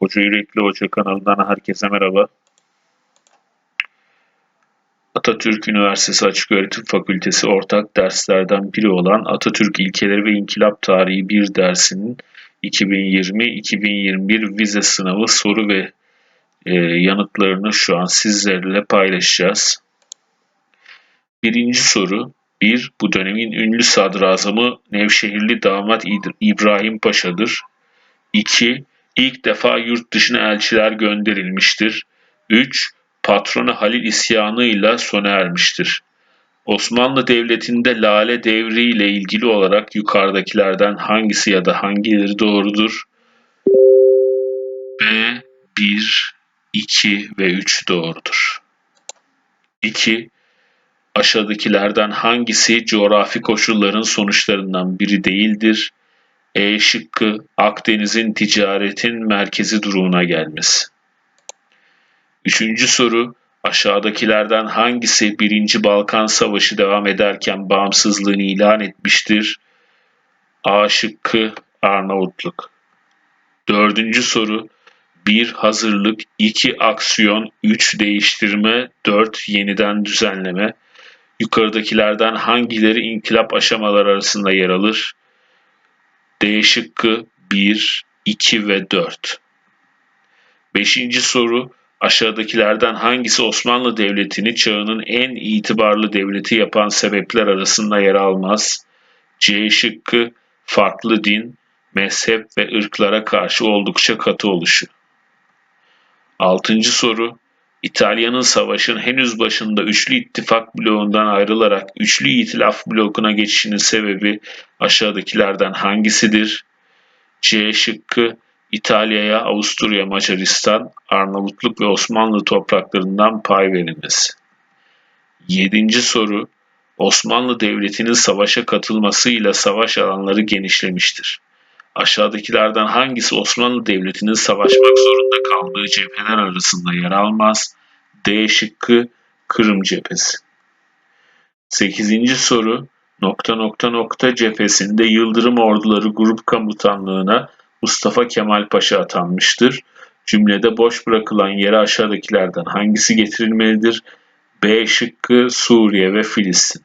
Hoca Yürekli Hoca kanalından herkese merhaba. Atatürk Üniversitesi Açıköğretim Fakültesi ortak derslerden biri olan Atatürk İlkeleri ve İnkılap Tarihi 1 dersinin 2020-2021 vize sınavı soru ve e, yanıtlarını şu an sizlerle paylaşacağız. Birinci soru 1. Bu dönemin ünlü sadrazamı Nevşehirli damat İbrahim Paşa'dır. 2. İlk defa yurt dışına elçiler gönderilmiştir. 3. Patronu Halil isyanıyla sona ermiştir. Osmanlı Devleti'nde Lale Devri ile ilgili olarak yukarıdakilerden hangisi ya da hangileri doğrudur? B. 1, 2 ve 3 doğrudur. 2. Aşağıdakilerden hangisi coğrafi koşulların sonuçlarından biri değildir? E şıkkı Akdeniz'in ticaretin merkezi durumuna gelmesi. Üçüncü soru aşağıdakilerden hangisi 1. Balkan Savaşı devam ederken bağımsızlığını ilan etmiştir? A şıkkı Arnavutluk. Dördüncü soru 1. Hazırlık 2. Aksiyon 3. Değiştirme 4. Yeniden düzenleme Yukarıdakilerden hangileri inkılap aşamaları arasında yer alır? D şıkkı 1, 2 ve 4. Beşinci soru aşağıdakilerden hangisi Osmanlı Devleti'ni çağının en itibarlı devleti yapan sebepler arasında yer almaz? C şıkkı farklı din, mezhep ve ırklara karşı oldukça katı oluşu. Altıncı soru İtalya'nın savaşın henüz başında Üçlü İttifak bloğundan ayrılarak Üçlü İtilaf blokuna geçişinin sebebi aşağıdakilerden hangisidir? C şıkkı İtalya'ya Avusturya, Macaristan, Arnavutluk ve Osmanlı topraklarından pay verilmesi. Yedinci soru Osmanlı Devleti'nin savaşa katılmasıyla savaş alanları genişlemiştir. Aşağıdakilerden hangisi Osmanlı Devleti'nin savaşmak zorunda kaldığı cepheler arasında yer almaz? D şıkkı Kırım cephesi. 8. soru nokta nokta nokta cephesinde Yıldırım Orduları Grup Komutanlığına Mustafa Kemal Paşa atanmıştır. Cümlede boş bırakılan yere aşağıdakilerden hangisi getirilmelidir? B şıkkı Suriye ve Filistin.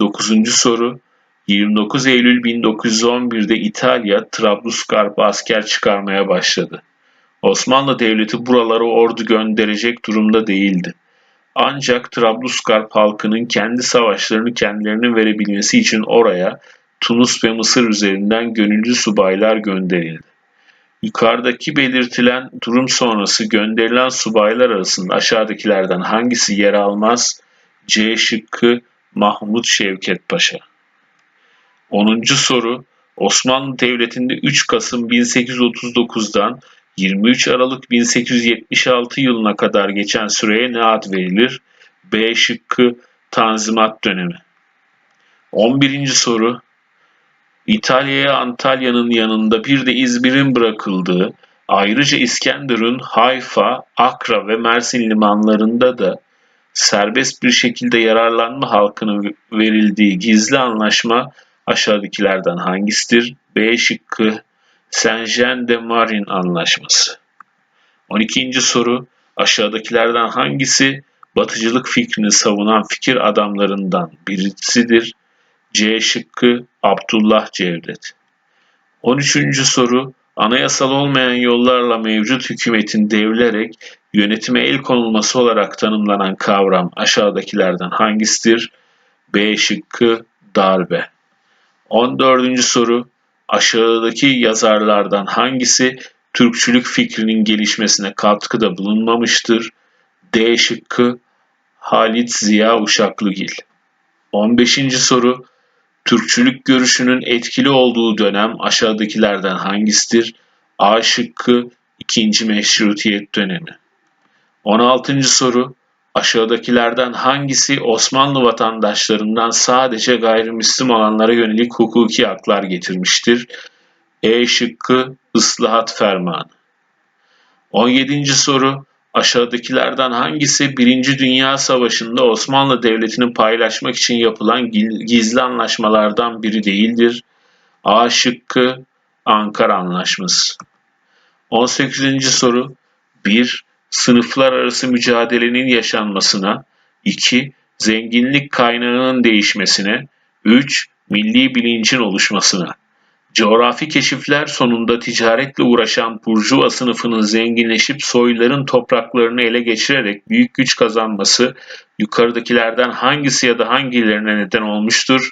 9. soru 29 Eylül 1911'de İtalya Trablusgarp'a asker çıkarmaya başladı. Osmanlı Devleti buralara ordu gönderecek durumda değildi. Ancak Trablusgarp halkının kendi savaşlarını kendilerinin verebilmesi için oraya Tunus ve Mısır üzerinden gönüllü subaylar gönderildi. Yukarıdaki belirtilen durum sonrası gönderilen subaylar arasında aşağıdakilerden hangisi yer almaz? C şıkkı Mahmut Şevket Paşa. 10. soru Osmanlı Devleti'nde 3 Kasım 1839'dan 23 Aralık 1876 yılına kadar geçen süreye ne ad verilir? B şıkkı Tanzimat dönemi. 11. soru İtalya'ya Antalya'nın yanında bir de İzmir'in bırakıldığı, ayrıca İskenderun, Hayfa, Akra ve Mersin limanlarında da serbest bir şekilde yararlanma halkının verildiği gizli anlaşma aşağıdakilerden hangisidir? B şıkkı Saint-Jean de Marin Anlaşması. 12. soru aşağıdakilerden hangisi batıcılık fikrini savunan fikir adamlarından birisidir? C şıkkı Abdullah Cevdet. 13. soru anayasal olmayan yollarla mevcut hükümetin devrilerek yönetime el konulması olarak tanımlanan kavram aşağıdakilerden hangisidir? B şıkkı darbe. 14. soru aşağıdaki yazarlardan hangisi Türkçülük fikrinin gelişmesine katkıda bulunmamıştır? D şıkkı Halit Ziya Uşaklıgil. 15. soru Türkçülük görüşünün etkili olduğu dönem aşağıdakilerden hangisidir? A şıkkı 2. Meşrutiyet dönemi. 16. soru Aşağıdakilerden hangisi Osmanlı vatandaşlarından sadece gayrimüslim olanlara yönelik hukuki haklar getirmiştir? E şıkkı ıslahat fermanı. 17. soru Aşağıdakilerden hangisi 1. Dünya Savaşı'nda Osmanlı Devleti'ni paylaşmak için yapılan gizli anlaşmalardan biri değildir? A şıkkı Ankara Anlaşması. 18. soru 1. Sınıflar arası mücadelenin yaşanmasına 2. Zenginlik kaynağının değişmesine 3. Milli bilincin oluşmasına Coğrafi keşifler sonunda ticaretle uğraşan burjuva sınıfının zenginleşip soyların topraklarını ele geçirerek büyük güç kazanması yukarıdakilerden hangisi ya da hangilerine neden olmuştur?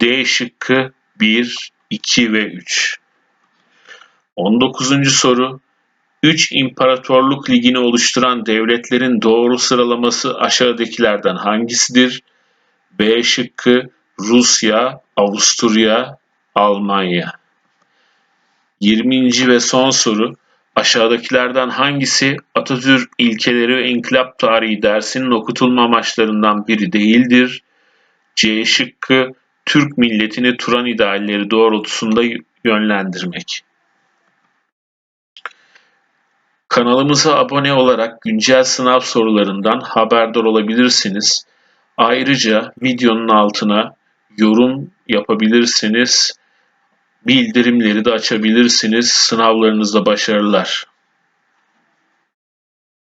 D şıkkı 1, 2 ve 3. 19. soru 3 İmparatorluk Ligi'ni oluşturan devletlerin doğru sıralaması aşağıdakilerden hangisidir? B şıkkı Rusya, Avusturya, Almanya. 20. ve son soru aşağıdakilerden hangisi Atatürk ilkeleri ve inkılap tarihi dersinin okutulma amaçlarından biri değildir? C şıkkı Türk milletini Turan idealleri doğrultusunda yönlendirmek. Kanalımıza abone olarak güncel sınav sorularından haberdar olabilirsiniz. Ayrıca videonun altına yorum yapabilirsiniz. Bildirimleri de açabilirsiniz. Sınavlarınızda başarılar.